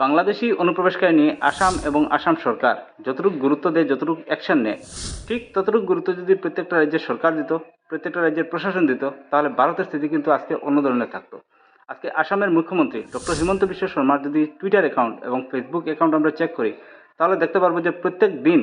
বাংলাদেশি অনুপ্রবেশকারী নিয়ে আসাম এবং আসাম সরকার যতটুকু গুরুত্ব দেয়, যতটুকু অ্যাকশন নেয়, ঠিক ততটুকু গুরুত্ব যদি প্রত্যেকটা রাজ্যের সরকার দিত, প্রত্যেকটা রাজ্যের প্রশাসন দিত, তাহলে ভারতের স্থিতি কিন্তু আজকে অন্য ধরনের থাকতো। আজকে আসামের মুখ্যমন্ত্রী ডক্টর হিমন্ত বিশ্ব শর্মার যদি টুইটার অ্যাকাউন্ট এবং ফেসবুক অ্যাকাউন্ট আমরা চেক করি, তাহলে দেখতে পারব যে প্রত্যেক দিন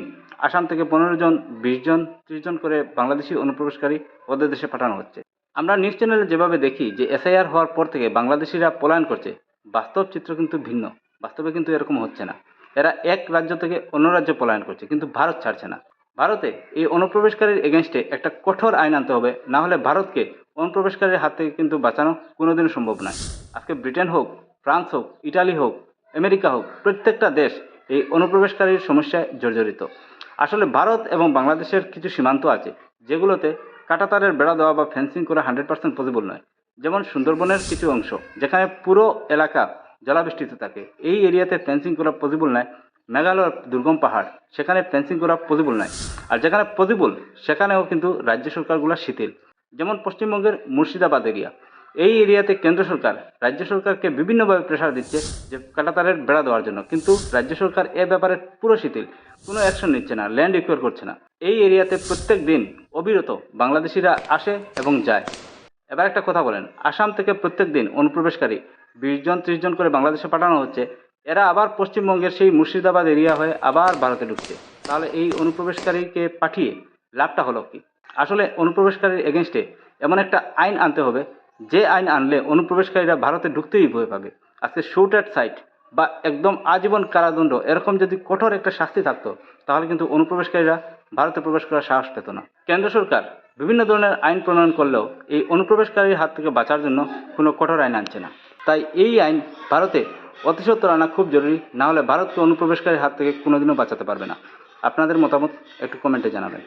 আসাম থেকে পনেরো জন, বিশ জন, ত্রিশ জন করে বাংলাদেশি অনুপ্রবেশকারী ওদের দেশে পাঠানো হচ্ছে। আমরা নিউজ চ্যানেলে যেভাবে দেখি যে এসআইআর হওয়ার পর থেকে বাংলাদেশিরা পলায়ন করছে, বাস্তব চিত্র কিন্তু ভিন্ন। বাস্তবে কিন্তু এরকম হচ্ছে না। এরা এক রাজ্য থেকে অন্য রাজ্যে পলায়ন করছে, কিন্তু ভারত ছাড়ছে না। ভারতে এই অনুপ্রবেশকারীর এগেনস্টে একটা কঠোর আইন আনতে হবে, না হলে ভারতকে অনুপ্রবেশকারীর হাত থেকে কিন্তু বাঁচানো কোনোদিনও সম্ভব নয়। আজকে ব্রিটেন হোক, ফ্রান্স হোক, ইটালি হোক, আমেরিকা হোক, প্রত্যেকটা দেশ এই অনুপ্রবেশকারীর সমস্যায় জর্জরিত। আসলে ভারত এবং বাংলাদেশের কিছু সীমান্ত আছে, যেগুলোতে কাঁটাতারের বেড়া দেওয়া বা ফেন্সিং করা হান্ড্রেড পার্সেন্ট পসিবল নয়। যেমন সুন্দরবনের কিছু অংশ, যেখানে পুরো এলাকা জলাবৃষ্টিতে থাকে। এই এরিয়াতে ফেন্সিং করা পসিবল নয়। মেঘালয়ের দুর্গম পাহাড়, সেখানে ফেন্সিং করা পসিবল নয়। আর যেখানে পসিবল সেখানেও কিন্তু রাজ্য সরকারগুলো শিথিল। যেমন পশ্চিমবঙ্গের মুর্শিদাবাদ এরিয়া এই এরিয়াতে কেন্দ্র সরকার, রাজ্য সরকারকে বিভিন্নভাবে প্রেশার দিচ্ছে যে কাটাতারের বেড়া দেওয়ার জন্য। কিন্তু রাজ্য সরকার এ ব্যাপারে পুরো শিথিল, কোনো অ্যাকশন নিচ্ছে না ল্যান্ড রিকোয়ার করছে না। এই এরিয়াতে প্রত্যেক দিন অবিরত বাংলাদেশিরা আসে এবং যায়। এবার একটা কথা বলেন, আসাম থেকে প্রত্যেক দিন অনুপ্রবেশকারী বিশ জন, ত্রিশ জন করে বাংলাদেশে পাঠানো হচ্ছে, এরা আবার পশ্চিমবঙ্গের সেই মুর্শিদাবাদ এরিয়া হয়ে আবার ভারতে ঢুকছে। তাহলে এই অনুপ্রবেশকারীকে পাঠিয়ে লাভটা হলো কি? আসলে অনুপ্রবেশকারীর এগেনস্টে এমন একটা আইন আনতে হবে, যে আইন আনলে অনুপ্রবেশকারীরা ভারতে ঢুকতেই ভয় পাবে। আজকে শুট অ্যাট সাইট বা একদম আজীবন কারাদণ্ড, এরকম যদি কঠোর একটা শাস্তি থাকতো, তাহলে কিন্তু অনুপ্রবেশকারীরা ভারতে প্রবেশ করার সাহস পেত না। কেন্দ্র সরকার বিভিন্ন ধরনের আইন প্রণয়ন করলেও এই অনুপ্রবেশকারীর হাত থেকে বাঁচার জন্য কোনো কঠোর আইন আনছে না। তাই এই আইন ভারতে অতি সত্বর আনা খুব জরুরি না হলে ভারতকে অনুপ্রবেশকারীর হাত থেকে কোনোদিনও বাঁচাতে পারবে না। আপনাদের মতামত একটু কমেন্টে জানাবেন।